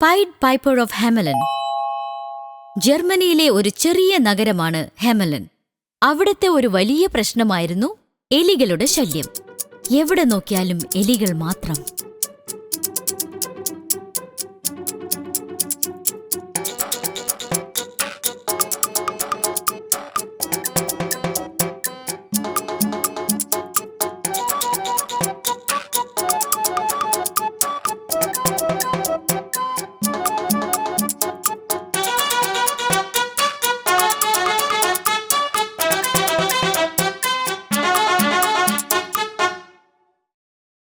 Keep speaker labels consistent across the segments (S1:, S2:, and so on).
S1: Pied piper of ഹെമലൻ ജർമ്മനിയിലെ ഒരു ചെറിയ നഗരമാണ് ഹെമലൻ അവിടുത്തെ ഒരു വലിയ പ്രശ്നമായിരുന്നു എലികളുടെ ശല്യം. എവിടെ നോക്കിയാലും എലികൾ മാത്രം.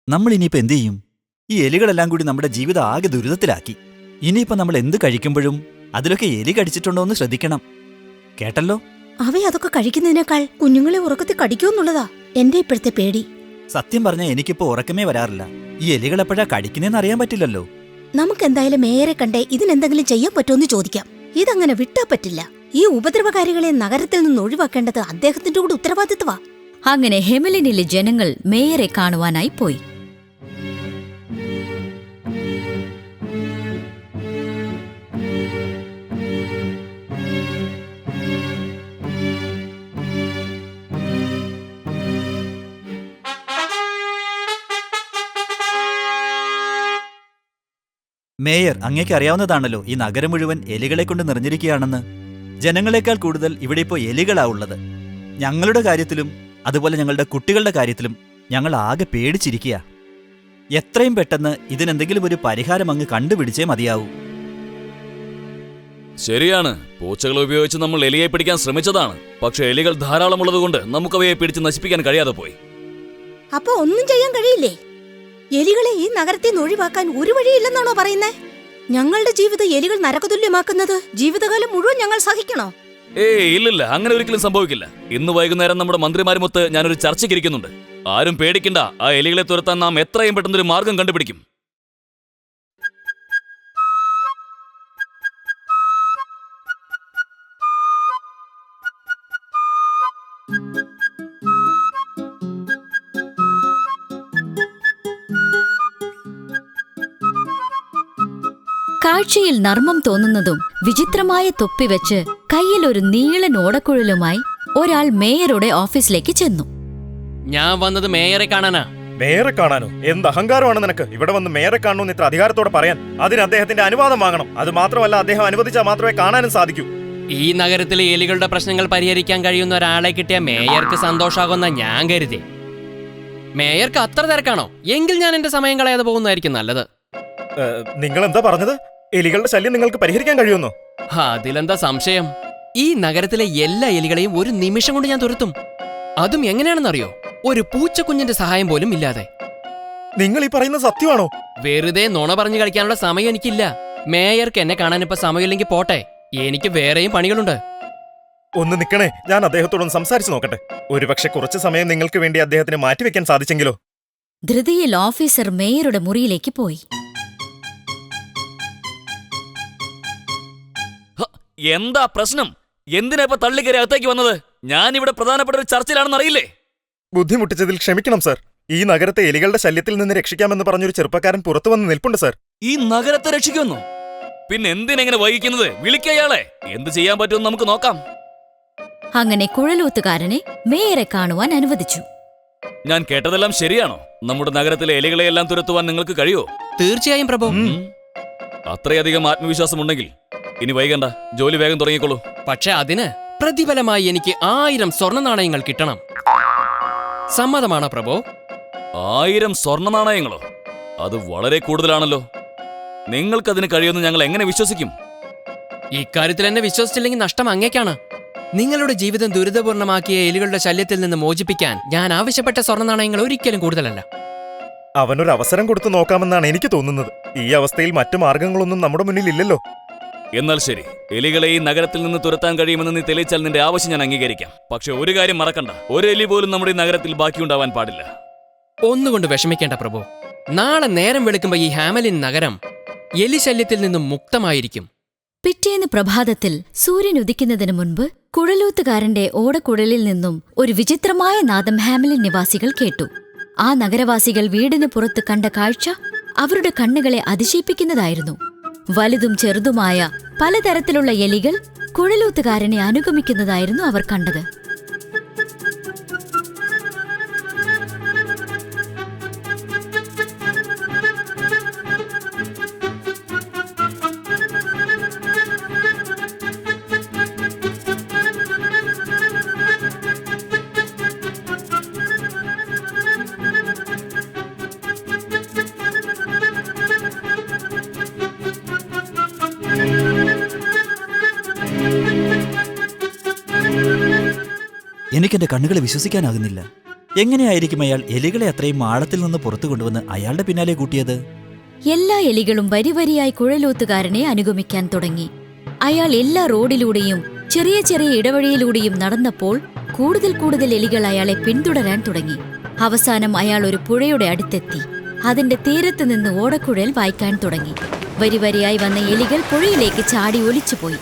S2: നമ്മൾ ഇനിയിപ്പോ എന്ത് ചെയ്യും ഈ എലികളെല്ലാം കൂടി നമ്മുടെ ജീവിതം ആകെ ദുരിതത്തിലാക്കി. ഇനിയിപ്പോ നമ്മൾ എന്ത് കഴിക്കുമ്പോഴും അതിലൊക്കെ എലി കടിച്ചിട്ടുണ്ടോ എന്ന് ശ്രദ്ധിക്കണം. കേട്ടല്ലോ?
S3: അവയതൊക്കെ കഴിക്കുന്നതിനേക്കാൾ കുഞ്ഞുങ്ങളെ ഉറക്കത്തിൽ കടിക്കുമെന്നുള്ളതാ എന്റെ ഇപ്പോഴത്തെ പേടി.
S2: സത്യം പറഞ്ഞാൽ എനിക്കിപ്പോ ഉറക്കമേ വരാറില്ല. ഈ എലികൾ എപ്പോഴാ കടിക്കുന്നതെന്ന് അറിയാൻ പറ്റില്ലല്ലോ.
S3: നമുക്ക് എന്തായാലും മേയറെ കണ്ടേ ഇതിനെന്തെങ്കിലും ചെയ്യാൻ പറ്റുമെന്ന് ചോദിക്കാം. ഇതങ്ങനെ വിട്ടാ പറ്റില്ല. ഈ ഉപദ്രവകാരികളെ നഗരത്തിൽ നിന്ന് ഒഴിവാക്കേണ്ടത് അദ്ദേഹത്തിന്റെ കൂടെ ഉത്തരവാദിത്വമാ
S1: അങ്ങനെ ഹെമലിനിലെ ജനങ്ങൾ മേയറെ കാണുവാനായി പോയി.
S2: മേയർ അങ്ങേക്ക് അറിയാവുന്നതാണല്ലോ ഈ നഗരം മുഴുവൻ എലികളെ കൊണ്ട് നിറഞ്ഞിരിക്കുകയാണെന്ന്. ജനങ്ങളെക്കാൾ കൂടുതൽ ഇവിടെ ഇപ്പോൾ എലികളാ ഉള്ളത്. ഞങ്ങളുടെ കാര്യത്തിലും അതുപോലെ ഞങ്ങളുടെ കുട്ടികളുടെ കാര്യത്തിലും ഞങ്ങൾ ആകെ പേടിച്ചിരിക്കുക എത്രയും പെട്ടെന്ന് ഇതിനെന്തെങ്കിലും ഒരു പരിഹാരം അങ്ങ് കണ്ടുപിടിച്ചേ മതിയാവൂ.
S4: ശരിയാണ്. പൂച്ചകളെ ഉപയോഗിച്ച് നമ്മൾ എലിയെ പിടിക്കാൻ ശ്രമിച്ചതാണ്. പക്ഷെ എലികൾ ധാരാളമുള്ളതുകൊണ്ട് നമുക്കവയെ പിടിച്ച് നശിപ്പിക്കാൻ കഴിയാതെ പോയി.
S3: അപ്പൊ ഒന്നും ചെയ്യാൻ കഴിയില്ലേ? എലികളെ ഈ നഗരത്തിൽ നിന്ന് ഒഴിവാക്കാൻ ഒരു വഴിയില്ലെന്നാണോ പറയുന്നേ? ഞങ്ങളുടെ ജീവിതം എലികൾ നരകതുല്യമാക്കുന്നത് ജീവിതകാലം മുഴുവൻ ഞങ്ങൾ സഹിക്കണോ?
S4: ഏയ് ഇല്ലില്ല. അങ്ങനെ ഒരിക്കലും സംഭവിക്കില്ല. ഇന്ന് വൈകുന്നേരം നമ്മുടെ മന്ത്രിമാരുമൊത്ത് ഞാനൊരു ചർച്ചയ്ക്ക് ഇരിക്കുന്നുണ്ട്. ആരും പേടിക്കണ്ട. ആ എലികളെ തുരത്താൻ നാം എത്രയും പെട്ടെന്നൊരു മാർഗം കണ്ടുപിടിക്കും.
S1: കാഴ്ചയിൽ നർമ്മം തോന്നുന്നതും വിചിത്രമായ തൊപ്പി വെച്ച് കയ്യിൽ ഒരു നീളൻ ഓടക്കുഴലുമായി ഒരാൾ മേയറുടെ ഓഫീസിലേക്ക് ചെന്നു.
S5: ഞാൻ വന്നത് മേയറെ കാണാനാ.
S6: മേയറെ കാണാനോ? എന്ത് അഹങ്കാരമാണ് നിനക്ക്? ഇവിടെ വന്ന് മേയറെ കാണണമെന്ന് ഇത്ര അധികാരത്തോടെ പറയാൻ? അതിന് അദ്ദേഹത്തിന്റെ അനുവാദം വാങ്ങണം. അത് മാത്രമല്ല അദ്ദേഹം അനുവദിച്ചാൽ മാത്രമേ കാണാനും സാധിക്കൂ.
S5: ഈ നഗരത്തിലെ എലികളുടെ പ്രശ്നങ്ങൾ പരിഹരിക്കാൻ കഴിയുന്ന ഒരാളെ കിട്ടിയ മേയർക്ക് സന്തോഷാകുന്ന ഞാൻ കരുതി. മേയർക്ക് അത്ര തിരക്കാണോ? എങ്കിൽ ഞാൻ എന്റെ സമയം കളയാതെ പോകുന്നതായിരിക്കും നല്ലത്.
S6: നിങ്ങൾ എന്താ പറഞ്ഞത്? എലികളുടെ ശല്യം നിങ്ങൾക്ക് പരിഹരിക്കാൻ കഴിയുമെന്നോ?
S5: അതിലെന്താ സംശയം? ഈ നഗരത്തിലെ എല്ലാ എലികളെയും ഒരു നിമിഷം കൊണ്ട് ഞാൻ തുരത്തും. അതും എങ്ങനെയാണെന്നറിയോ? ഒരു പൂച്ചക്കുഞ്ഞിന്റെ സഹായം പോലും ഇല്ലാതെ.
S6: നിങ്ങൾ ഈ പറയുന്നത് സത്യമാണോ?
S5: വെറുതെ നുണ പറഞ്ഞു കളിക്കാനുള്ള സമയം എനിക്കില്ല. മേയർക്ക് എന്നെ കാണാൻ ഇപ്പൊ സമയമില്ലെങ്കിൽ പോട്ടെ. എനിക്ക് വേറെയും പണികളുണ്ട്.
S6: ഒന്ന് നിൽക്കണേ ഞാൻ അദ്ദേഹത്തോടൊന്ന് സംസാരിച്ചു നോക്കട്ടെ. ഒരുപക്ഷെ കുറച്ച് സമയം നിങ്ങൾക്ക് വേണ്ടി അദ്ദേഹത്തിന് മാറ്റിവെക്കാൻ സാധിച്ചെങ്കിലോ?
S1: ധൃതിയിൽ ഓഫീസർ മേയറുടെ മുറിയിലേക്ക് പോയി.
S4: എന്താ പ്രശ്നം? എന്തിനാ ഇപ്പൊ തള്ളിക്കറി അകത്തേക്ക് വന്നത്? ഞാൻ ഇവിടെ പ്രധാനപ്പെട്ട ഒരു ചർച്ചയിലാണെന്ന് അറിയില്ലേ
S6: ബുദ്ധിമുട്ടിച്ചതിൽ ക്ഷമിക്കണം സാർ. ഈ നഗരത്തെ എലികളുടെ ശല്യത്തിൽ നിന്ന് രക്ഷിക്കാമെന്ന് പറഞ്ഞൊരു ചെറുപ്പക്കാരൻ പുറത്തു വന്ന് നിൽപ്പുണ്ട് സാർ.
S4: ഈ നഗരത്തെ രക്ഷിക്കുന്നു പിന്നെ എന്തിനെങ്ങനെ വൈകിക്കുന്നത്? വിളിക്കയാളെ എന്ത് ചെയ്യാൻ പറ്റുമെന്ന് നമുക്ക് നോക്കാം.
S1: അങ്ങനെ കുഴലൂത്തുകാരനെ മേയറെ കാണുവാൻ അനുവദിച്ചു.
S4: ഞാൻ കേട്ടതെല്ലാം ശരിയാണോ? നമ്മുടെ നഗരത്തിലെ എലികളെയെല്ലാം തുരത്തുവാൻ നിങ്ങൾക്ക് കഴിയോ?
S5: തീർച്ചയായും പ്രഭു.
S4: അത്രയധികം ആത്മവിശ്വാസമുണ്ടെങ്കിൽ ഇനി വൈകണ്ട. ജോലി വേഗം തുടങ്ങിക്കോളൂ.
S5: പക്ഷെ അതിന് പ്രതിഫലമായി എനിക്ക് ആയിരം സ്വർണ നാണയങ്ങൾ കിട്ടണം. സമ്മതമാണോ പ്രഭു?
S4: ആയിരം സ്വർണ നാണയങ്ങളോ? അത് വളരെ കൂടുതലാണല്ലോ. നിങ്ങൾക്കതിന് കഴിയുമെന്ന് ഞങ്ങൾ എങ്ങനെ വിശ്വസിക്കും?
S5: ഇക്കാര്യത്തിൽ എന്നെ വിശ്വസിച്ചില്ലെങ്കിൽ നഷ്ടം അങ്ങേക്കാണ്. നിങ്ങളുടെ ജീവിതം ദുരിതപൂർണമാക്കിയ എലികളുടെ ശല്യത്തിൽ നിന്ന് മോചിപ്പിക്കാൻ ഞാൻ ആവശ്യപ്പെട്ട സ്വർണ നാണയങ്ങൾ ഒരിക്കലും കൂടുതലല്ല.
S6: അവനൊരു അവസരം കൊടുത്തു നോക്കാമെന്നാണ് എനിക്ക് തോന്നുന്നത്. ഈ അവസ്ഥയിൽ മറ്റു മാർഗങ്ങളൊന്നും നമ്മുടെ മുന്നിൽ ഇല്ലല്ലോ
S4: എന്നാൽ ശരി എലികളെ ഈ നഗരത്തിൽ നിന്ന് തുരത്താൻ കഴിയുമെന്ന് നീ തെളിയിച്ചാൽ നിന്റെ ആവശ്യം ഞാൻ അംഗീകരിക്കാം. പക്ഷെ ഒരു കാര്യം മറക്കണ്ട ഒരു എലി പോലും നമ്മുടെ ഈ നഗരത്തിൽ ബാക്കിയുണ്ടാവാൻ പാടില്ല.
S5: ഒന്നുകൊണ്ട് വിഷമിക്കേണ്ട പ്രഭു. നാളെ നേരം വെളുക്കുമ്പോ ഈ ഹാമലിൻ നഗരം എലി ശല്യത്തിൽ നിന്നും മുക്തമായിരിക്കും.
S1: പിറ്റേന്ന് പ്രഭാതത്തിൽ സൂര്യൻ ഉദിക്കുന്നതിന് മുൻപ് കുഴലൂത്തുകാരന്റെ ഓടക്കുഴലിൽ നിന്നും ഒരു വിചിത്രമായ നാദം ഹാമലിൻ നിവാസികൾ കേട്ടു. ആ നഗരവാസികൾ വീടിന് പുറത്ത് കണ്ട കാഴ്ച അവരുടെ കണ്ണുകളെ അതിശയിപ്പിക്കുന്നതായിരുന്നു. വലുതും ചെറുതുമായ പലതരത്തിലുള്ള എലികൾ കുഴലൂത്തുകാരനെ അനുഗമിക്കുന്നതായിരുന്നു അവർ കണ്ടത്.
S2: എനിക്കെന്റെ കണ്ണുകളെ വിശ്വസിക്കാനാകുന്നില്ല. എങ്ങനെയായിരിക്കും അയാൾ എലികളെ അത്രയും ആഴത്തിൽ നിന്ന് പുറത്തു കൊണ്ടുവന്ന് അയാളുടെ പിന്നാലെ കൂട്ടിയത്?
S1: എല്ലാ എലികളും വരിവരിയായി കുഴലൂത്തുകാരനെ അനുഗമിക്കാൻ തുടങ്ങി. അയാൾ എല്ലാ റോഡിലൂടെയും ചെറിയ ചെറിയ ഇടവഴിയിലൂടെയും നടന്നപ്പോൾ കൂടുതൽ കൂടുതൽ എലികൾ അയാളെ പിന്തുടരാൻ തുടങ്ങി. അവസാനം അയാൾ ഒരു പുഴയുടെ അടുത്തെത്തി. അതിന്റെ തീരത്ത് നിന്ന് ഓടക്കുഴൽ വായിക്കാൻ തുടങ്ങി. വരിവരിയായി വന്ന എലികൾ പുഴയിലേക്ക് ചാടി ഒലിച്ചുപോയി.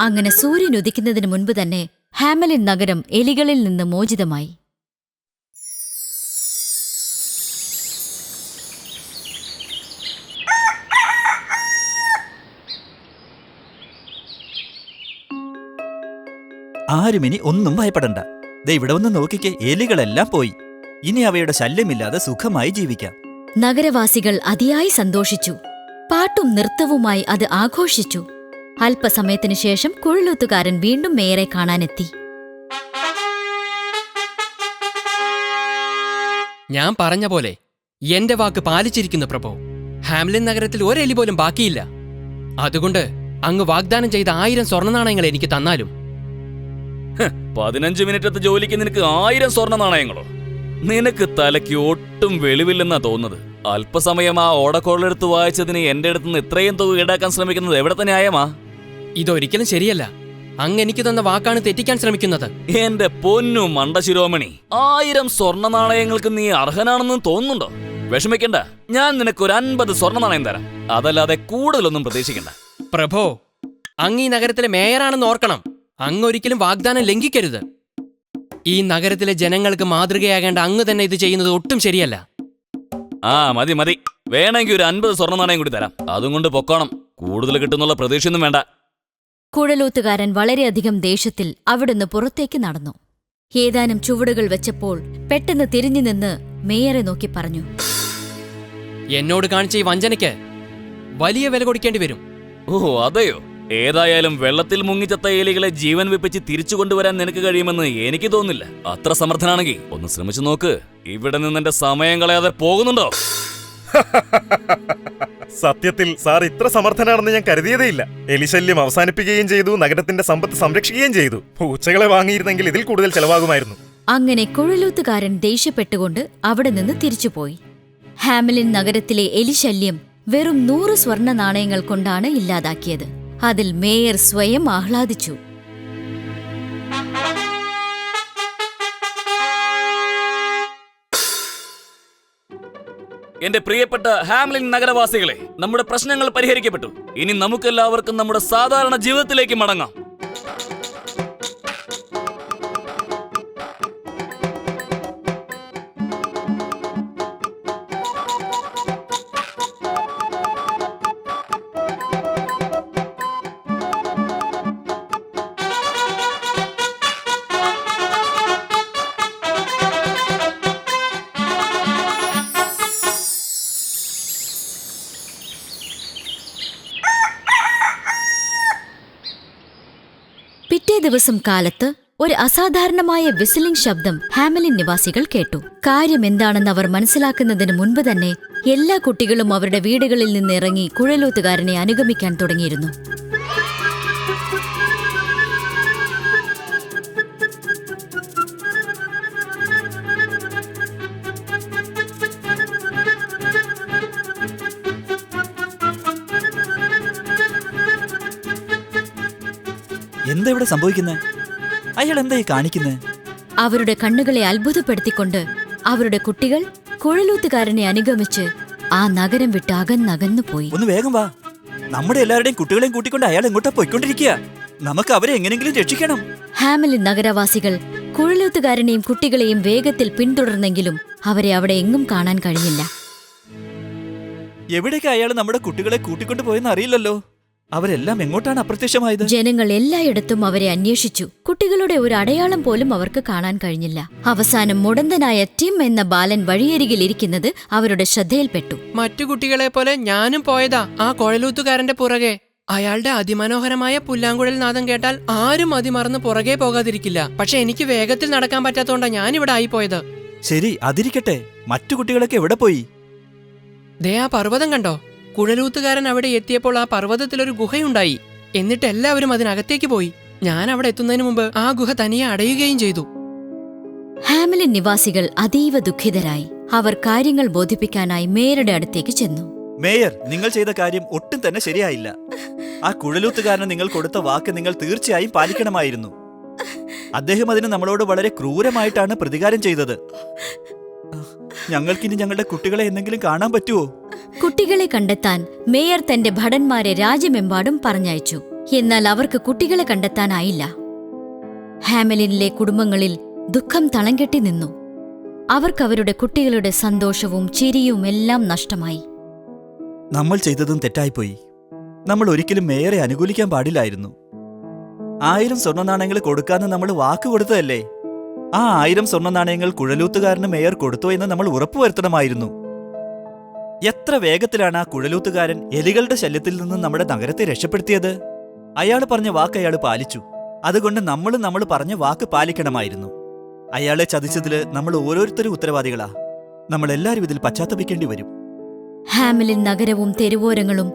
S1: അങ്ങനെ സൂര്യൻ ഉദിക്കുന്നതിന് മുൻപ് തന്നെ ഹാമലിൻ നഗരം എലികളിൽ നിന്ന് മോചിതമായി.
S2: ആരും ഇനി ഒന്നും ഭയപ്പെടണ്ട. ദേ ഇവിടെ ഒന്ന് നോക്കിക്കേ എലികളെല്ലാം പോയി. ഇനി അവയുടെ ശല്യമില്ലാതെ സുഖമായി ജീവിക്കാം.
S1: നഗരവാസികൾ അതിയായി സന്തോഷിച്ചു. പാട്ടും നൃത്തവുമായി അത് ആഘോഷിച്ചു. അല്പസമയത്തിനു ശേഷം കുഴലൂത്തുകാരൻ വീണ്ടും മേയറെ കാണാനെത്തി.
S5: ഞാൻ പറഞ്ഞ പോലെ എന്റെ വാക്ക് പാലിച്ചിരിക്കുന്നു പ്രഭു. ഹാംലിൻ നഗരത്തിൽ ഒരെലി പോലും ബാക്കിയില്ല. അതുകൊണ്ട് അങ്ങ് വാഗ്ദാനം ചെയ്ത ആയിരം സ്വർണ നാണയങ്ങൾ എനിക്ക് തന്നാലും.
S4: പതിനഞ്ച് മിനിറ്റത്തെ ജോലിക്ക് നിനക്ക് ആയിരം സ്വർണ നാണയങ്ങളോ നിനക്ക് തലയ്ക്ക് ഒട്ടും വെളിവില്ലെന്നാ തോന്നുന്നത്. അല്പസമയം ആ ഓടക്കോളെടുത്ത് വായിച്ചതിന് എന്റെ അടുത്ത് നിന്ന് ഇത്രയും തുക ഈടാക്കാൻ ശ്രമിക്കുന്നത് എവിടത്തെ ന്യായമാ
S5: ഇതൊരിക്കലും ശരിയല്ല. അങ്ങ് എനിക്ക് തന്ന വാക്കാണ് തെറ്റിക്കാൻ ശ്രമിക്കുന്നത്.
S4: എന്റെ പൊന്നു മണ്ടശിരോമണി ആയിരം സ്വർണ നാണയങ്ങൾക്ക് നീ അർഹനാണെന്ന് തോന്നുന്നുണ്ടോ? വിഷമിക്കണ്ട ഞാൻ നിനക്ക് ഒരു അൻപത് സ്വർണ നാണയം തരാം. അതല്ലാതെ കൂടുതലൊന്നും പ്രതീക്ഷിക്കണ്ട.
S5: പ്രഭോ അങ്ങ് ഈ നഗരത്തിലെ മേയറാണെന്ന് ഓർക്കണം. അങ്ങ് ഒരിക്കലും വാഗ്ദാനം ലംഘിക്കരുത്. ഈ നഗരത്തിലെ ജനങ്ങൾക്ക് മാതൃകയാകേണ്ട അങ്ങ് തന്നെ ഇത് ചെയ്യുന്നത് ഒട്ടും ശരിയല്ല.
S4: ആ മതി മതി. വേണമെങ്കിൽ ഒരു അൻപത് സ്വർണ നാണയം കൂടി തരാം. അതും കൊണ്ട് പൊക്കോണം. കൂടുതൽ കിട്ടുന്നുള്ള പ്രതീക്ഷയൊന്നും വേണ്ട.
S1: കുഴലൂത്തുകാരൻ വളരെയധികം ദേഷ്യത്തിൽ അവിടുന്ന് പുറത്തേക്ക് നടന്നു. ഏതാനും ചുവടുകൾ വെച്ചപ്പോൾ പെട്ടെന്ന് തിരിഞ്ഞു നിന്ന് മേയറെ നോക്കി പറഞ്ഞു.
S5: എന്നോട് കാണിച്ച ഈ വഞ്ചനയ്ക്ക് വലിയ വില കൊടുക്കേണ്ടി വരും.
S4: ഓ അതെയോ? ഏതായാലും വെള്ളത്തിൽ മുങ്ങിച്ചത്ത ഏലികളെ ജീവൻ വെപ്പിച്ച് തിരിച്ചു കൊണ്ടുവരാൻ നിനക്ക് കഴിയുമെന്ന് എനിക്ക് തോന്നുന്നില്ല. അത്ര സമർത്ഥനാണെങ്കിൽ ഒന്ന് ശ്രമിച്ചു നോക്ക്. ഇവിടെ നിന്ന് എന്റെ സമയം കളയാതെ പോകുന്നുണ്ടോ?
S6: സത്യത്തിൽ സാർ ഇത്ര സമർത്ഥനാണെന്ന് ഞാൻ കരുതിയതേയില്ല. എലിശല്യം അവസാനിപ്പിക്കുകയും ചെയ്തു നഗരത്തിന്റെ സമ്പത്ത് സംരക്ഷിക്കുകയും ചെയ്തു. പൂച്ചകളെ വാങ്ങിയിരുന്നെങ്കിൽ ഇതിൽ കൂടുതൽ ചെലവാകുമായിരുന്നു.
S1: അങ്ങനെ കുഴലൂത്തുകാരൻ ദേഷ്യപ്പെട്ടുകൊണ്ട് അവിടെ നിന്ന് തിരിച്ചുപോയി. ഹാമലിൻ നഗരത്തിലെ എലിശല്യം വെറും നൂറ് സ്വർണ നാണയങ്ങൾ കൊണ്ടാണ് ഇല്ലാതാക്കിയത്. അതിൽ മേയർ സ്വയം ആഹ്ലാദിച്ചു.
S4: എന്റെ പ്രിയപ്പെട്ട ഹാംലിൻ നഗരവാസികളെ നമ്മുടെ പ്രശ്നങ്ങൾ പരിഹരിക്കപ്പെട്ടു. ഇനി നമുക്കെല്ലാവർക്കും നമ്മുടെ സാധാരണ ജീവിതത്തിലേക്ക് മടങ്ങാം.
S1: ദിവസം കാലത്ത് ഒരു അസാധാരണമായ വിസിലിംഗ് ശബ്ദം ഹാമലിൻ നിവാസികൾ കേട്ടു. കാര്യം എന്താണെന്ന് അവർ മനസ്സിലാക്കുന്നതിന് മുൻപ് തന്നെ എല്ലാ കുട്ടികളും അവരുടെ വീടുകളിൽ നിന്ന് ഇറങ്ങി കുഴലൂത്തുകാരനെ അനുഗമിക്കാൻ തുടങ്ങിയിരുന്നു.
S2: ഇവിടെ സംഭവിക്കുന്നത് അയാൾ എന്തായി കാണിക്കുന്നത്
S1: അവരുടെ കണ്ണുകളെ അത്ഭുതപ്പെടുത്തിക്കൊണ്ട് അവരുടെ കുട്ടികൾ കുഴലൂത്തുകാരനെ അനുഗമിച്ച് ആ നഗരം വിട്ട് അകന്നകന്നു പോയി.
S2: ഒന്ന് വേഗം വാ. നമ്മുടെ എല്ലാവരുടെയും കുട്ടികളെയും കൂട്ടിക്കൊണ്ട് അയാൾ എങ്ങോട്ടാ പോയിക്കൊണ്ടിരിക്കുക? നമുക്ക് അവരെ എങ്ങനെങ്കിലും രക്ഷിക്കണം.
S1: ഹാമലിൻ നഗരവാസികൾ കുഴലൂത്തുകാരനെയും കുട്ടികളെയും വേഗത്തിൽ പിന്തുടർന്നെങ്കിലും അവരെ അവിടെ എങ്ങും കാണാൻ കഴിഞ്ഞില്ല.
S2: എവിടേക്ക് അയാൾ നമ്മുടെ കുട്ടികളെ കൂട്ടിക്കൊണ്ടു പോയെന്ന് അറിയില്ലല്ലോ? അവരെല്ലാം എങ്ങോട്ടാണ് അപ്രത്യക്ഷമായത്?
S1: ജനങ്ങൾ എല്ലായിടത്തും അവരെ അന്വേഷിച്ചു. കുട്ടികളുടെ ഒരു അടയാളം പോലും അവർക്ക് കാണാൻ കഴിഞ്ഞില്ല. അവസാനം മുടന്തനായ ടിം എന്ന ബാലൻ വഴിയരികിൽ ഇരിക്കുന്നത് അവരുടെ ശ്രദ്ധയിൽപ്പെട്ടു.
S5: മറ്റു കുട്ടികളെ പോലെ ഞാനും പോയതാ ആ കുഴലൂത്തുകാരന്റെ പുറകെ. അയാളുടെ അതിമനോഹരമായ പുല്ലാങ്കുഴൽ നാദം കേട്ടാൽ ആരും അതിമറന്ന് പുറകെ പോകാതിരിക്കില്ല. പക്ഷെ എനിക്ക് വേഗത്തിൽ നടക്കാൻ പറ്റാത്തോണ്ടാ ഞാൻ ഇവിടെ ആയിപ്പോയത്.
S2: ശരി അതിരിക്കട്ടെ. മറ്റു കുട്ടികളൊക്കെ എവിടെ പോയി?
S5: ദേ ആ പർവതം കണ്ടോ? കുഴലൂത്തുകാരൻ അവിടെ എത്തിയപ്പോൾ ആ പർവതത്തിലൊരു ഗുഹയുണ്ടായി. എന്നിട്ട് എല്ലാവരും അതിനകത്തേക്ക് പോയി. ഞാൻ അവിടെ എത്തുന്നതിന് മുമ്പ് ആ ഗുഹ തനിയെ അടയുകയും ചെയ്തു.
S1: ഹാമിലിൻ നിവാസികൾ അതീവ ദുഃഖിതരായി. അവർ കാര്യങ്ങൾ ബോധിപ്പിക്കാനായി മേയറുടെ അടുത്തേക്ക് ചെന്നു.
S2: മേയർ നിങ്ങൾ ചെയ്ത കാര്യം ഒട്ടും തന്നെ ശരിയായില്ല. ആ കുഴലൂത്തുകാരന് നിങ്ങൾ കൊടുത്ത വാക്ക് നിങ്ങൾ തീർച്ചയായും പാലിക്കണമായിരുന്നു. അദ്ദേഹം അതിന് നമ്മളോട് വളരെ ക്രൂരമായിട്ടാണ് പ്രതികാരം ചെയ്തത്. ഞങ്ങൾക്കിനി ഞങ്ങളുടെ കുട്ടികളെ എന്തെങ്കിലും കാണാൻ പറ്റുമോ
S1: കുട്ടികളെ കണ്ടെത്താൻ മേയർ തന്റെ ഭടന്മാരെ രാജ്യമെമ്പാടും പറഞ്ഞയച്ചു. എന്നാൽ അവർക്ക് കുട്ടികളെ കണ്ടെത്താനായില്ല. ഹാമലിനിലെ കുടുംബങ്ങളിൽ ദുഃഖം തളംകെട്ടി നിന്നു. അവർക്കവരുടെ കുട്ടികളുടെ സന്തോഷവും ചിരിയും എല്ലാം നഷ്ടമായി.
S2: നമ്മൾ ചെയ്തതും തെറ്റായിപ്പോയി. നമ്മൾ ഒരിക്കലും മേയറെ അനുകൂലിക്കാൻ പാടില്ലായിരുന്നു. ആയിരം സ്വർണ നാണയങ്ങൾ കൊടുക്കാന്ന് നമ്മൾ വാക്ക് കൊടുത്തതല്ലേ? ആ ആയിരം സ്വർണ നാണയങ്ങൾ കുഴലൂത്തുകാരന് മേയർ കൊടുത്തു എന്ന് നമ്മൾ ഉറപ്പുവരുത്തണമായിരുന്നു. എത്ര വേഗത്തിലാണ് ആ കുഴലൂത്തുകാരൻ എലികളുടെ ശല്യത്തിൽ നിന്ന് നമ്മുടെ നഗരത്തെ രക്ഷപ്പെടുത്തിയത്? അയാൾ പറഞ്ഞ വാക്ക് അയാൾ പാലിച്ചു. അതുകൊണ്ട് നമ്മൾ നമ്മൾ പറഞ്ഞ വാക്ക് പാലിക്കണമായിരുന്നു. അയാളെ ചതിച്ചതിൽ നമ്മൾ ഓരോരുത്തരും ഉത്തരവാദികളാ. നമ്മൾ എല്ലാവരും ഇതിൽ പശ്ചാത്തപിക്കേണ്ടി വരും.
S1: ഹാമിലിൻ നഗരവും തെരുവോരങ്ങളും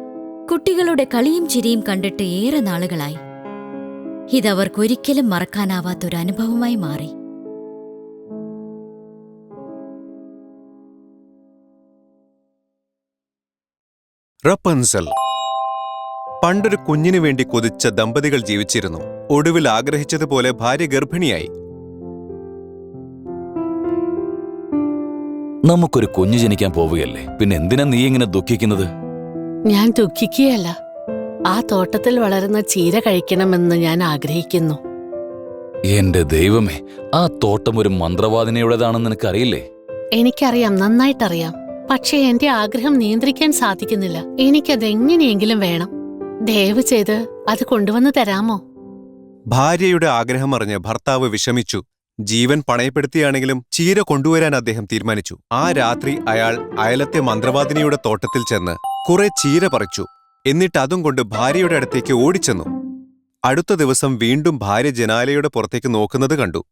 S1: കുട്ടികളുടെ കളിയും ചിരിയും കണ്ടിട്ട് ഏറെ നാളുകളായി. ഇതവർക്കൊരിക്കലും മറക്കാനാവാത്തൊരു അനുഭവമായി മാറി.
S7: റപ്പൻസൽ. പണ്ടൊരു കുഞ്ഞിനു വേണ്ടി കൊതിച്ച ദമ്പതികൾ ജീവിച്ചിരുന്നു. ഒടുവിൽ ആഗ്രഹിച്ചതുപോലെ ഭാര്യ ഗർഭിണിയായി.
S4: നമുക്കൊരു കുഞ്ഞു ജനിക്കാൻ പോവുകയല്ലേ? പിന്നെ എന്തിനാ നീ ഇങ്ങനെ ദുഃഖിക്കുന്നത്?
S8: ഞാൻ ദുഃഖിക്കുകയല്ല. ആ തോട്ടത്തിൽ വളരുന്ന ചീര കഴിക്കണമെന്ന് ഞാൻ ആഗ്രഹിക്കുന്നു.
S4: എന്റെ ദൈവമേ ആ തോട്ടം ഒരു മന്ത്രവാദിനിയുടേതാണെന്ന് നിനക്കറിയില്ലേ?
S8: എനിക്കറിയാം നന്നായിട്ടറിയാം. പക്ഷേ എന്റെ ആഗ്രഹം നിയന്ത്രിക്കാൻ സാധിക്കുന്നില്ല. എനിക്കത് എങ്ങനെയെങ്കിലും വേണം. ദയവ് ചെയ്ത് അത് കൊണ്ടുവന്നു തരാമോ?
S7: ഭാര്യയുടെ ആഗ്രഹം അറിഞ്ഞ് ഭർത്താവ് വിഷമിച്ചു. ജീവൻ പണയപ്പെടുത്തിയാണെങ്കിലും ചീര കൊണ്ടുവരാൻ അദ്ദേഹം തീരുമാനിച്ചു. ആ രാത്രി അയാൾ അയലത്തെ മന്ത്രവാദിനിയുടെ തോട്ടത്തിൽ ചെന്ന് കുറെ ചീര പറിച്ചു. എന്നിട്ട് അതും കൊണ്ട് ഭാര്യയുടെ അടുത്തേക്ക് ഓടിച്ചെന്നു. അടുത്ത ദിവസം വീണ്ടും ഭാര്യ ജനാലയുടെ പുറത്തേക്ക് നോക്കുന്നത് കണ്ടു.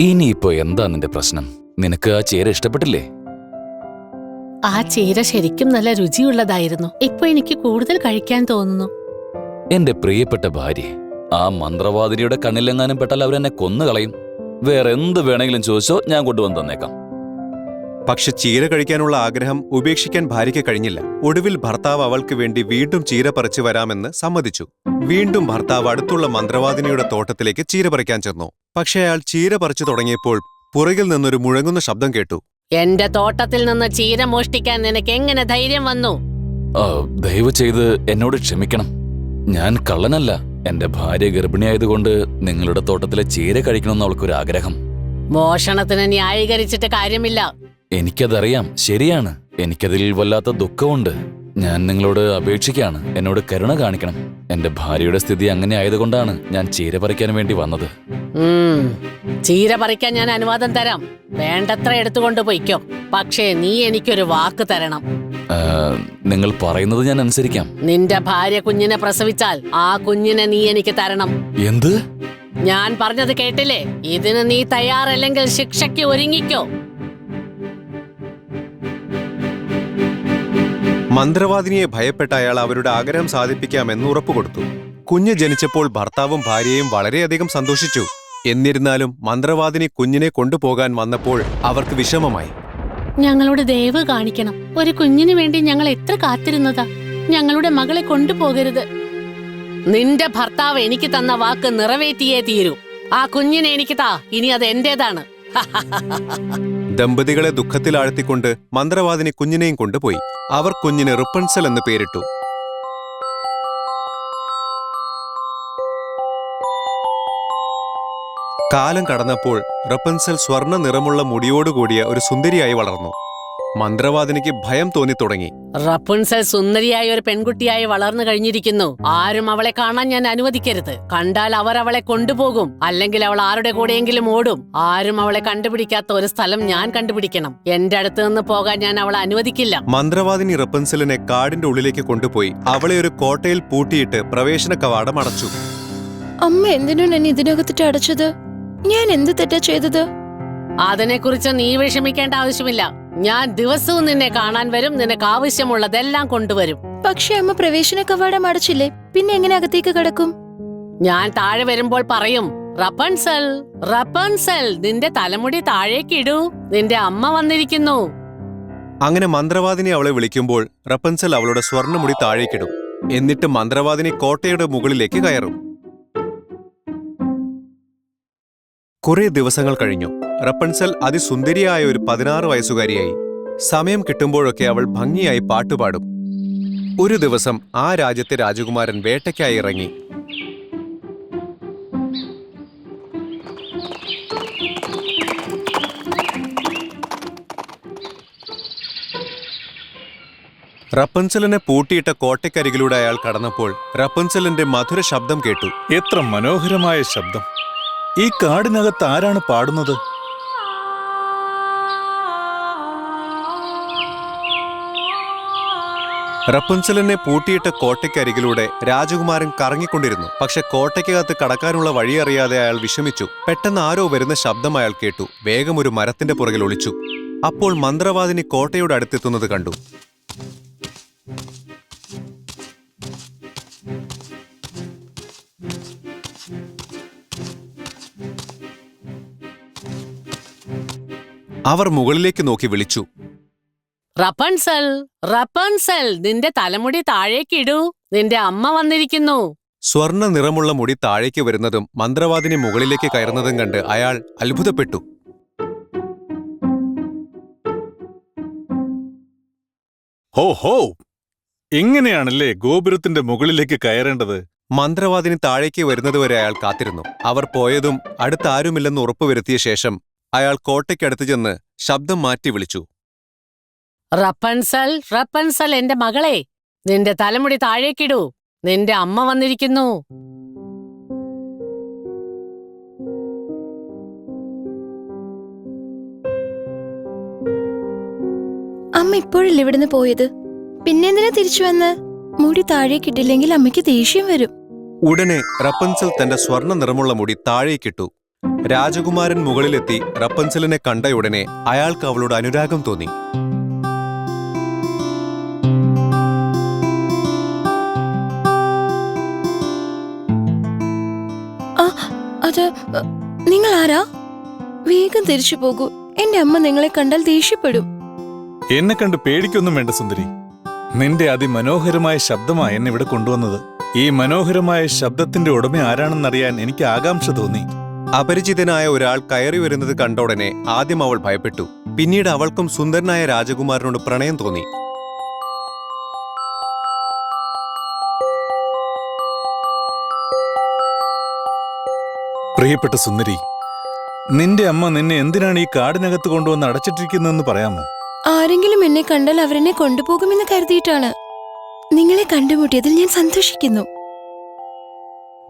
S4: ഇനിയിപ്പോ എന്താ നിന്റെ പ്രശ്നം? നിനക്ക് ആ ചേര ഇഷ്ടപ്പെട്ടില്ലേ?
S8: ആ ചേര ശരിക്കും നല്ല രുചിയുള്ളതായിരുന്നു. ഇപ്പൊ എനിക്ക് കൂടുതൽ കഴിക്കാൻ തോന്നുന്നു.
S4: എന്റെ പ്രിയപ്പെട്ട ഭാര്യ ആ മന്ത്രവാദിനിയുടെ കണ്ണിലെങ്ങാനും പെട്ടാൽ അവരെന്നെ കൊന്നുകളയും. വേറെ എന്ത് വേണമെങ്കിലും ചോദിച്ചോ ഞാൻ കൊണ്ടുവന്ന് തന്നേക്കാം.
S7: പക്ഷെ ചീര കഴിക്കാനുള്ള ആഗ്രഹം ഉപേക്ഷിക്കാൻ ഭാര്യയ്ക്ക് കഴിഞ്ഞില്ല. ഒടുവിൽ ഭർത്താവ് അവൾക്ക് വേണ്ടി വീണ്ടും ചീര പറിച്ചു വരാമെന്ന് സമ്മതിച്ചു. വീണ്ടും ഭർത്താവ് അടുത്തുള്ള മന്ത്രവാദിനിയുടെ തോട്ടത്തിലേക്ക് ചീര പറിക്കാൻ ചെന്നു. പക്ഷെ അയാൾ ചീര പറിച്ചു തുടങ്ങിയപ്പോൾ പുറകിൽ നിന്നൊരു മുഴങ്ങുന്ന ശബ്ദം കേട്ടു.
S8: എന്റെ തോട്ടത്തിൽ നിന്ന് ചീര മോഷ്ടിക്കാൻ നിനക്ക് എങ്ങനെ ധൈര്യം വന്നു?
S4: ദയവ് ചെയ്ത് എന്നോട് ക്ഷമിക്കണം. ഞാൻ കള്ളനല്ല. എന്റെ ഭാര്യ ഗർഭിണിയായതുകൊണ്ട് നിങ്ങളുടെ തോട്ടത്തിലെ ചീര കഴിക്കണമെന്ന് അവൾക്കൊരു ആഗ്രഹം
S8: മോഷണത്തിന് ന്യായീകരിച്ചിട്ട് കാര്യമില്ല.
S4: എനിക്കതറിയാം. ശരിയാണ്. എനിക്കതിൽ വല്ലാത്ത ദുഃഖമുണ്ട്. ഞാൻ നിങ്ങളോട് അപേക്ഷിക്കാണ് എന്നോട് കരുണ കാണിക്കണം. എന്റെ ഭാര്യയുടെ സ്ഥിതി അങ്ങനെ ആയതുകൊണ്ടാണ് ഞാൻ ചീര പറിക്കാൻ വേണ്ടി വന്നത്.
S8: ഉം. ചീര പറിക്കാൻ ഞാൻ അനുവാദം തരാം. വേണ്ടത്ര എടുത്തുകൊണ്ട് പൊയ്ക്കോ. പക്ഷേ നീ എനിക്കൊരു വാക്ക് തരണം.
S4: ആ, നിങ്ങൾ പറയുന്നത് ഞാൻ അനുസരിക്കാം.
S8: നിന്റെ ഭാര്യ കുഞ്ഞിനെ പ്രസവിച്ചാൽ ആ കുഞ്ഞിനെ നീ എനിക്ക് തരണം.
S4: എന്ത്?
S8: ഞാൻ പറഞ്ഞത് കേട്ടില്ലേ? ഇതിന് നീ തയ്യാറല്ലെങ്കിൽ ശിക്ഷയ്ക്ക് ഒരുങ്ങിക്കോ.
S7: മന്ത്രവാദിനിയെ ഭയപ്പെട്ട അയാൾ അവരുടെ ആഗ്രഹം സാധിപ്പിക്കാമെന്ന് ഉറപ്പുകൊടുത്തു. കുഞ്ഞ് ജനിച്ചപ്പോൾ ഭർത്താവും ഭാര്യയും വളരെയധികം സന്തോഷിച്ചു. എന്നിരുന്നാലും മന്ത്രവാദിനി കുഞ്ഞിനെ കൊണ്ടുപോകാൻ വന്നപ്പോൾ അവർക്ക് വിഷമമായി.
S8: ഞങ്ങളുടെ ദയവ് കാണിക്കണം. ഒരു കുഞ്ഞിനു വേണ്ടി ഞങ്ങൾ എത്ര കാത്തിരുന്നതാ. ഞങ്ങളുടെ മകളെ കൊണ്ടുപോകരുത്. നിന്റെ ഭർത്താവ് എനിക്ക് തന്ന വാക്ക് നിറവേറ്റിയേ തീരൂ. ആ കുഞ്ഞിനെ എനിക്ക് താ. ഇനി അത് എന്റേതാണ്.
S7: ദമ്പതികളെ ദുഃഖത്തിലാഴ്ത്തിക്കൊണ്ട് മന്ത്രവാദിനി കുഞ്ഞിനെയും കൊണ്ടുപോയി. അവർ കുഞ്ഞിന് റിപ്പൺസൽ എന്ന് പേരിട്ടു. കാലം കടന്നപ്പോൾ റപ്പൻസൽ സ്വർണ നിറമുള്ള മുടിയോടുകൂടിയ ഒരു സുന്ദരിയായി വളർന്നു. മന്ത്രവാദിനിക്ക് ഭയം തോന്നി തുടങ്ങി.
S8: റപ്പുൻസൽ സുന്ദരിയായ ഒരു പെൺകുട്ടിയായി വളർന്നു കഴിഞ്ഞിരിക്കുന്നു. ആരും അവളെ കാണാൻ ഞാൻ അനുവദിക്കരുത്. കണ്ടാൽ അവർ അവളെ കൊണ്ടുപോകും. അല്ലെങ്കിൽ അവൾ ആരുടെ കൂടെയെങ്കിലും ഓടും. ആരും അവളെ കണ്ടുപിടിക്കാത്ത ഒരു സ്ഥലം ഞാൻ കണ്ടുപിടിക്കണം. എന്റെ അടുത്ത് നിന്ന് പോകാൻ ഞാൻ അവളെ അനുവദിക്കില്ല.
S7: മന്ത്രവാദിനി റപ്പൻസലിനെ കാടിന്റെ ഉള്ളിലേക്ക് കൊണ്ടുപോയി അവളെ ഒരു കോട്ടയിൽ പൂട്ടിയിട്ട് പ്രവേശന കവാടം അടച്ചു.
S3: അമ്മ എന്തിനാണ് എന്നെ ഇതിനകത്തിട്ട് അടച്ചത്? ഞാൻ എന്ത് തെറ്റാ ചെയ്തത്?
S8: അതിനെക്കുറിച്ച് നീ വിഷമിക്കേണ്ട ആവശ്യമില്ല. ഞാൻ ദിവസവും നിന്നെ കാണാൻ വരും നിനക്ക് ആവശ്യമുള്ളതെല്ലാം കൊണ്ടുവരും.
S3: പക്ഷെ അമ്മ പ്രവേശന കവാടം അടച്ചില്ലേ പിന്നെ എങ്ങനെ അകത്തേക്ക് കടക്കും?
S8: ഞാൻ താഴെ വരുമ്പോൾ പറയും റപ്പൻസൽ റപ്പൻസൽ നിന്റെ തലമുടി താഴേക്ക് ഇടൂ നിന്റെ അമ്മ വന്നിരിക്കുന്നു.
S7: അങ്ങനെ മന്ത്രവാദിനെ അവളെ വിളിക്കുമ്പോൾ റപ്പൻസൽ അവളുടെ സ്വർണമുടി താഴേക്കിടും എന്നിട്ട് മന്ത്രവാദിനി കോട്ടയുടെ മുകളിലേക്ക് കയറും. കുറെ ദിവസങ്ങൾ കഴിഞ്ഞു. റപ്പൻസൽ അതിസുന്ദരിയായ ഒരു പതിനാറ് വയസ്സുകാരിയായി. സമയം കിട്ടുമ്പോഴൊക്കെ അവൾ ഭംഗിയായി പാട്ടുപാടും. ഒരു ദിവസം ആ രാജ്യത്തെ രാജകുമാരൻ വേട്ടയ്ക്കായി ഇറങ്ങി. റപ്പൻസലിനെ പൂട്ടിയിട്ട കോട്ടയ്ക്കരികിലൂടെ അയാൾ കടന്നപ്പോൾ റപ്പൻസലിന്റെ മധുര ശബ്ദം കേട്ടു.
S9: എത്ര മനോഹരമായ ശബ്ദം. ഈ കാടിനകത്ത് ആരാണ് പാടുന്നത്?
S7: റപ്പൻസലിനെ പൂട്ടിയിട്ട കോട്ടയ്ക്കരികിലൂടെ രാജകുമാരൻ കറങ്ങിക്കൊണ്ടിരുന്നു. പക്ഷെ കോട്ടയ്ക്കകത്ത് കടക്കാനുള്ള വഴി അറിയാതെ അയാൾ വിഷമിച്ചു. പെട്ടെന്ന് ആരോ വരുന്ന ശബ്ദം അയാൾ കേട്ടു. വേഗം ഒരു മരത്തിന്റെ പുറകിൽ ഒളിച്ചു. അപ്പോൾ മന്ത്രവാദിനി കോട്ടയുടെ അടുത്തെത്തുന്നത് കണ്ടു. അവർ മുകളിലേക്ക് നോക്കി വിളിച്ചു.
S8: റപ്പൻസൽ റപ്പൻസൽ നിന്റെ തലമുടി താഴേക്കിടൂ നിന്റെ അമ്മ വന്നിരിക്കുന്നു.
S7: സ്വർണ നിറമുള്ള മുടി താഴേക്ക് വരുന്നതും മന്ത്രവാദിനി മുകളിലേക്ക് കയറുന്നതും കണ്ട് അയാൾ അത്ഭുതപ്പെട്ടു.
S9: ഹോ ഹോ! എങ്ങനെയാണല്ലേ ഗോപുരത്തിന്റെ മുകളിലേക്ക് കയറേണ്ടത്?
S7: മന്ത്രവാദിനി താഴേക്ക് വരുന്നതുവരെ അയാൾ കാത്തിരുന്നു. അവർ പോയതും അടുത്താരുമില്ലെന്ന് ഉറപ്പുവരുത്തിയ ശേഷം അയാൾ കോട്ടയ്ക്കടുത്ത് ചെന്ന് ശബ്ദം മാറ്റി വിളിച്ചു.
S8: റപ്പൻസൽ റപ്പൻസൽ എന്റെ മകളെ നിന്റെ തലമുടി താഴേക്കിടൂ നിന്റെ അമ്മ വന്നിരിക്കുന്നു.
S3: അമ്മ ഇപ്പോഴല്ലേ ഇവിടുന്ന് പോയത്? പിന്നെന്തിനാ തിരിച്ചു വന്ന്? മുടി താഴേക്കിട്ടില്ലെങ്കിൽ അമ്മയ്ക്ക് ദേഷ്യം വരും.
S7: ഉടനെ റപ്പൻസൽ തന്റെ സ്വർണ നിറമുള്ള മുടി താഴേക്കിട്ടു. രാജകുമാരൻ മുകളിലെത്തി റപ്പൻസലിനെ കണ്ടയുടനെ അയാൾക്ക് അവളോട് അനുരാഗം തോന്നി.
S3: നിങ്ങൾ ആരാ വേഗം തിരിച്ചു പോകൂ. എന്റെ അമ്മ നിങ്ങളെ കണ്ടാൽ ദേഷ്യപ്പെടും.
S9: എന്നെ കണ്ട് പേടിക്കൊന്നും വേണ്ട സുന്ദരി. നിന്റെ അതിമനോഹരമായ ശബ്ദമാ എന്നെ ഇവിടെ കൊണ്ടുവന്നത്. ഈ മനോഹരമായ ശബ്ദത്തിന്റെ ഉടമ ആരാണെന്നറിയാൻ എനിക്ക് ആകാംക്ഷ തോന്നി.
S7: അപരിചിതനായ ഒരാൾ കയറി വരുന്നത് കണ്ട ഉടനെ ആദ്യം അവൾ ഭയപ്പെട്ടു. പിന്നീട് അവൾക്കും സുന്ദരനായ രാജകുമാരനോട് പ്രണയം തോന്നി.
S9: പ്രിയപ്പെട്ട സുന്ദരി നിന്റെ അമ്മ നിന്നെ എന്തിനാണ് ഈ കാടിനകത്ത് കൊണ്ടുവന്ന് അടച്ചിട്ടിരിക്കുന്നതെന്ന് പറയാമോ?
S3: ആരെങ്കിലും എന്നെ കണ്ടാൽ അവരെന്നെ കൊണ്ടുപോകുമെന്ന് കരുതിയിട്ടാണ്. നിങ്ങളെ കണ്ടുമുട്ടിയതിൽ ഞാൻ സന്തോഷിക്കുന്നു.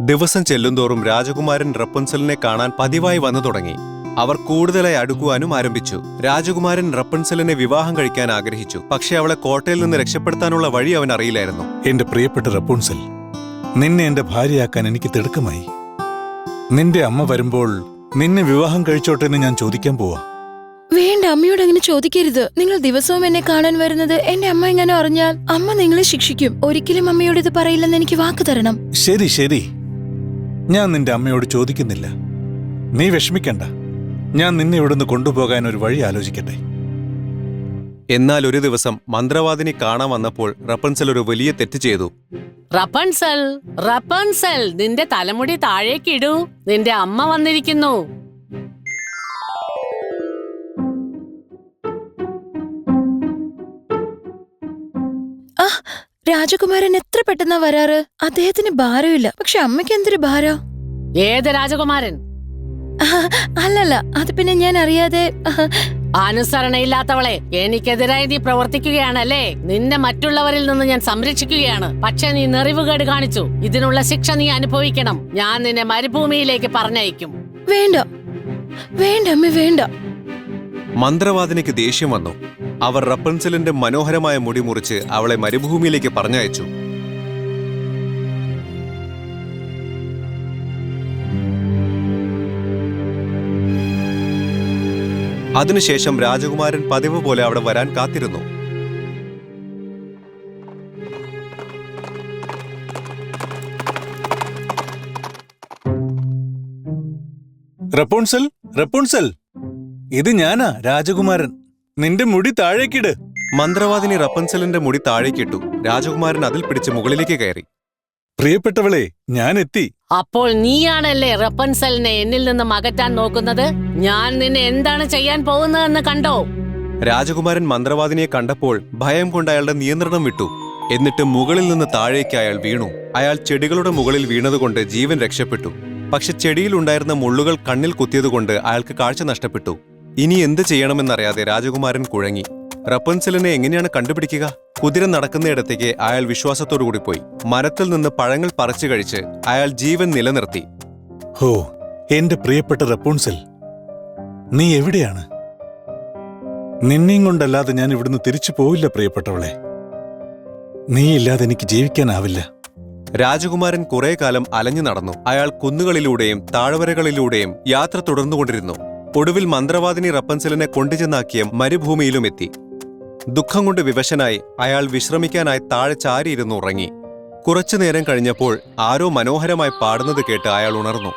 S7: ദിവസം ചെല്ലുന്തോറും രാജകുമാരൻ റപ്പൻസലിനെ കാണാൻ പതിവായി വന്നു തുടങ്ങി. അവർ കൂടുതലായി അടുക്കുവാനും ആരംഭിച്ചു. രാജകുമാരൻ റപ്പൻസലിനെ വിവാഹം കഴിക്കാൻ ആഗ്രഹിച്ചു. പക്ഷേ അവളെ കോട്ടയിൽ നിന്ന് രക്ഷപ്പെടുത്താനുള്ള വഴി അവൻ അറിയില്ലായിരുന്നു.
S9: എന്റെ പ്രിയപ്പെട്ട റപ്പൻസൽ നിന്നെ എന്റെ ഭാര്യയാക്കാൻ എനിക്ക് തിടുക്കമായി. നിന്റെ അമ്മ വരുമ്പോൾ നിന്നെ വിവാഹം കഴിച്ചോട്ടെ എന്ന് ഞാൻ ചോദിക്കാൻ പോവാ.
S3: വേണ്ട അമ്മയോട് അങ്ങനെ ചോദിക്കരുത്. നിങ്ങൾ ദിവസവും എന്നെ കാണാൻ വരുന്നത് എന്റെ അമ്മ എങ്ങനെ അറിഞ്ഞാൽ അമ്മ നിങ്ങളെ ശിക്ഷിക്കും. ഒരിക്കലും അമ്മയോട് ഇത് പറയില്ലെന്ന് എനിക്ക് വാക്ക് തരണം.
S9: ശരി ശരി. ഞാൻ നിന്റെ അമ്മയോട് ചോദിക്കുന്നില്ല. നീ വിഷമിക്കണ്ട. ഞാൻ നിന്നെ ഇവിടുന്ന് കൊണ്ടുപോകാൻ ഒരു വഴി ആലോചിക്കട്ടെ.
S7: എന്നാൽ ഒരു ദിവസം മന്ത്രവാദിനി കാണാൻ വന്നപ്പോൾ റപ്പൻസൽ ഒരു വലിയ തെറ്റ് ചെയ്തു.
S8: റപ്പൻസൽ റപ്പൻസൽ നിന്റെ തലമുടി താഴേക്ക് ഇടൂ. നിന്റെ അമ്മ വന്നിരിക്കുന്നു.
S10: രാജകുമാരൻ എത്ര പെട്ടെന്നാ വരാറ്? അദ്ദേഹത്തിന് ഭാരമില്ല. പക്ഷെ അമ്മയ്ക്ക് എന്തൊരു ഭാരം?
S8: ഏത് രാജകുമാരൻ?
S10: അല്ലല്ല അത് പിന്നെ ഞാൻ അറിയാതെ
S8: അനുസരണയില്ലാത്തവളെ എനിക്കെതിരായി നീ പ്രവർത്തിക്കുകയാണല്ലേ? നിന്നെ മറ്റുള്ളവരിൽ നിന്ന് ഞാൻ സംരക്ഷിക്കുകയാണ്. പക്ഷെ നീ നെറിവുകേട് കാണിച്ചു. ഇതിനുള്ള ശിക്ഷ നീ അനുഭവിക്കണം. ഞാൻ നിന്നെ മരുഭൂമിയിലേക്ക് പറഞ്ഞയക്കും.
S10: വേണ്ട. വേണ്ട അമ്മ വേണ്ട.
S7: മന്ത്രവാദിനിക്ക് ദേഷ്യം വന്നു. അവർ റപ്പൻസലിന്റെ മനോഹരമായ മുടി മുറിച്ച് അവളെ മരുഭൂമിയിലേക്ക് പറഞ്ഞയച്ചു. അതിനുശേഷം രാജകുമാരൻ പതിവ് പോലെ അവിടെ വരാൻ കാത്തിരുന്നു.
S9: റപ്പോൺസൽ റപ്പോൺസൽ. ഇത് ഞാനാ രാജകുമാരൻ. നിന്റെ മുടി താഴേക്കിട്.
S7: മന്ത്രവാദിനി റപ്പൻസലിന്റെ മുടി താഴേക്കിട്ടു. രാജകുമാരൻ അതിൽ പിടിച്ച് മുകളിലേക്ക് കയറി.
S9: പ്രിയപ്പെട്ടവളെ ഞാൻ എത്തി
S8: അപ്പോൾ നീയാണല്ലേ റപ്പൻസലിനെ എന്നിൽ നിന്നും അകറ്റാൻ നോക്കുന്നത്? ഞാൻ നിന്നെ എന്താണ് ചെയ്യാൻ പോകുന്നതെന്ന് കണ്ടോ?
S7: രാജകുമാരൻ മന്ത്രവാദിനിയെ കണ്ടപ്പോൾ ഭയം കൊണ്ട് അയാളുടെ നിയന്ത്രണം വിട്ടു. എന്നിട്ട് മുകളിൽ നിന്ന് താഴേക്ക് അയാൾ വീണു. അയാൾ ചെടികളുടെ മുകളിൽ വീണതുകൊണ്ട് ജീവൻ രക്ഷപ്പെട്ടു. പക്ഷെ ചെടിയിലുണ്ടായിരുന്ന മുള്ളുകൾ കണ്ണിൽ കുത്തിയതുകൊണ്ട് അയാൾക്ക് കാഴ്ച നഷ്ടപ്പെട്ടു. ഇനി എന്ത് ചെയ്യണമെന്നറിയാതെ രാജകുമാരൻ കുഴങ്ങി. റപ്പൻസലിനെ എങ്ങനെയാണ് കണ്ടുപിടിക്കുക? കുതിര നടക്കുന്നയിടത്തേക്ക് അയാൾ വിശ്വാസത്തോടുകൂടി പോയി. മരത്തിൽ നിന്ന് പഴങ്ങൾ പറിച്ചു കഴിച്ച് അയാൾ ജീവൻ നിലനിർത്തി.
S9: ഹോ എന്റെ പ്രിയപ്പെട്ട റപ്പൂൺസൽ നീ എവിടെയാണ്? നിന്നെയും കൊണ്ടല്ലാതെ ഞാൻ ഇവിടുന്ന് തിരിച്ചു പോവില്ല പ്രിയപ്പെട്ടവളെ. നീ ഇല്ലാതെ എനിക്ക് ജീവിക്കാനാവില്ല.
S7: രാജകുമാരൻ കുറെ കാലം അലഞ്ഞു നടന്നു. അയാൾ കുന്നുകളിലൂടെയും താഴ്വരകളിലൂടെയും യാത്ര തുടർന്നുകൊണ്ടിരുന്നു. ഒടുവിൽ മന്ത്രവാദിനി റപ്പൻസലിനെ കൊണ്ടുചെന്നാക്കിയ മരുഭൂമിയിലും എത്തി. ദുഃഖം കൊണ്ട് വിവശനായി അയാൾ വിശ്രമിക്കാനായി താഴെ ചാരിയിരുന്ന് ഉറങ്ങി. കുറച്ചു നേരം കഴിഞ്ഞപ്പോൾ ആരോ മനോഹരമായി പാടുന്നത് കേട്ട് അയാൾ ഉണർന്നു.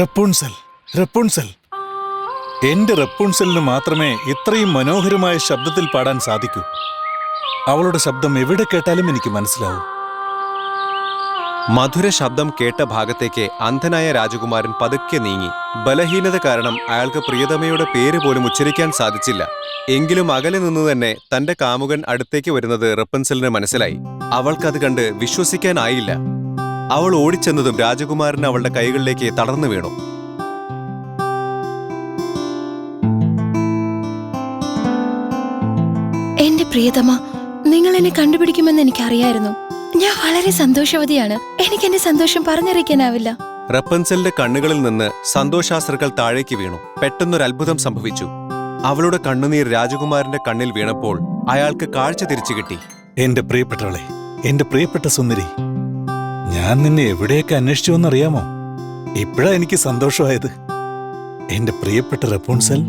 S9: റപ്പുൺസൽ. റപ്പുൺസൽ. എന്റെ റപ്പുൺസലിന് മാത്രമേ ഇത്രയും മനോഹരമായ ശബ്ദത്തിൽ പാടാൻ സാധിക്കൂ. അവളുടെ ശബ്ദം എവിടെ കേട്ടാലും എനിക്ക് മനസ്സിലാവും.
S7: മധുര ശബ്ദം കേട്ട ഭാഗത്തേക്ക് അന്ധനായ രാജകുമാരൻ പതുക്കെ നീങ്ങി. ബലഹീനത കാരണം അയാൾക്ക് പ്രിയതമയുടെ പേര് പോലും ഉച്ചരിക്കാൻ സാധിച്ചില്ല. എങ്കിലും അകലെ നിന്ന് തന്നെ തന്റെ കാമുകൻ അടുത്തേക്ക് വരുന്നത് റപ്പൻസലിന് മനസ്സിലായി. അവൾക്കത് കണ്ട് വിശ്വസിക്കാനായില്ല. അവൾ ഓടിച്ചെന്നതും രാജകുമാരൻ അവളുടെ കൈകളിലേക്ക് തളർന്നു വീണു.
S10: പ്രിയതമ നിങ്ങൾ എന്നെ കണ്ടുപിടിക്കുമെന്ന് എനിക്കറിയായിരുന്നു. ഞാൻ വളരെ സന്തോഷവതിയാണ്. എനിക്ക് എന്റെ സന്തോഷം പറഞ്ഞറിയിക്കാനാവില്ല.
S7: റപ്പൻസലിന്റെ കണ്ണുകളിൽ നിന്ന് സന്തോഷാസ്ത്രകൾ താഴേക്ക് വീണു. പെട്ടെന്നൊരു അത്ഭുതം സംഭവിച്ചു. അവളുടെ കണ്ണുനീർ രാജകുമാരന്റെ കണ്ണിൽ വീണപ്പോൾ അയാൾക്ക് കാഴ്ച തിരിച്ചു കിട്ടി.
S9: എന്റെ പ്രിയപ്പെട്ടവളെ എന്റെ പ്രിയപ്പെട്ട സുന്ദരി ഞാൻ നിന്നെ എവിടെയൊക്കെ അന്വേഷിച്ചുവെന്നറിയാമോ? ഇപ്പോഴാ എനിക്ക് സന്തോഷമായത്. എന്റെ പ്രിയപ്പെട്ട റപ്പൂൺസൽ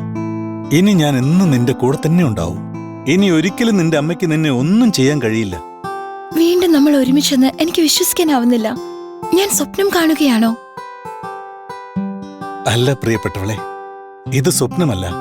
S9: ഇനി ഞാൻ എന്നും നിന്റെ കൂടെ തന്നെ ഉണ്ടാവും. ഇനി ഒരിക്കലും നിന്റെ അമ്മയ്ക്ക് നിന്നെ ഒന്നും ചെയ്യാൻ കഴിയില്ല.
S10: വീണ്ടും നമ്മൾ ഒരുമിച്ചെന്ന് എനിക്ക് വിശ്വസിക്കാനാവുന്നില്ല. ഞാൻ സ്വപ്നം കാണുകയാണോ?
S9: അല്ല പ്രിയപ്പെട്ടവളെ ഇത് സ്വപ്നമല്ല.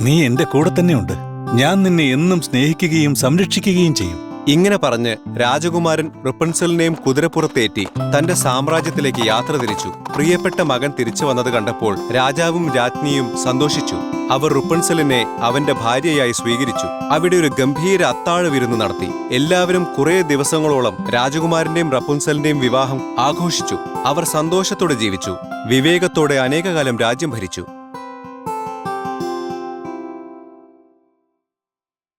S9: നീ എന്റെ കൂടെ തന്നെയുണ്ട് ഞാൻ നിന്നെ എന്നും സ്നേഹിക്കുകയും സംരക്ഷിക്കുകയും ചെയ്യും.
S7: ഇങ്ങനെ പറഞ്ഞ് രാജകുമാരൻ റിപ്പൻസലിനെയും കുതിരപ്പുറത്തേറ്റി തന്റെ സാമ്രാജ്യത്തിലേക്ക് യാത്ര തിരിച്ചു. പ്രിയപ്പെട്ട മകൻ തിരിച്ചു വന്നത് കണ്ടപ്പോൾ രാജാവും രാജ്ഞിയും സന്തോഷിച്ചു. അവർ റുപ്പൺസലിനെ അവന്റെ ഭാര്യയായി സ്വീകരിച്ചു. അവിടെ ഒരു ഗംഭീര അത്താഴ വിരുന്ന് നടത്തി. എല്ലാവരും കുറേ ദിവസങ്ങളോളം രാജകുമാരന്റെയും റപ്പുൻസലിന്റെയും വിവാഹം ആഘോഷിച്ചു. അവർ സന്തോഷത്തോടെ ജീവിച്ചു. വിവേകത്തോടെ അനേകകാലം രാജ്യം ഭരിച്ചു.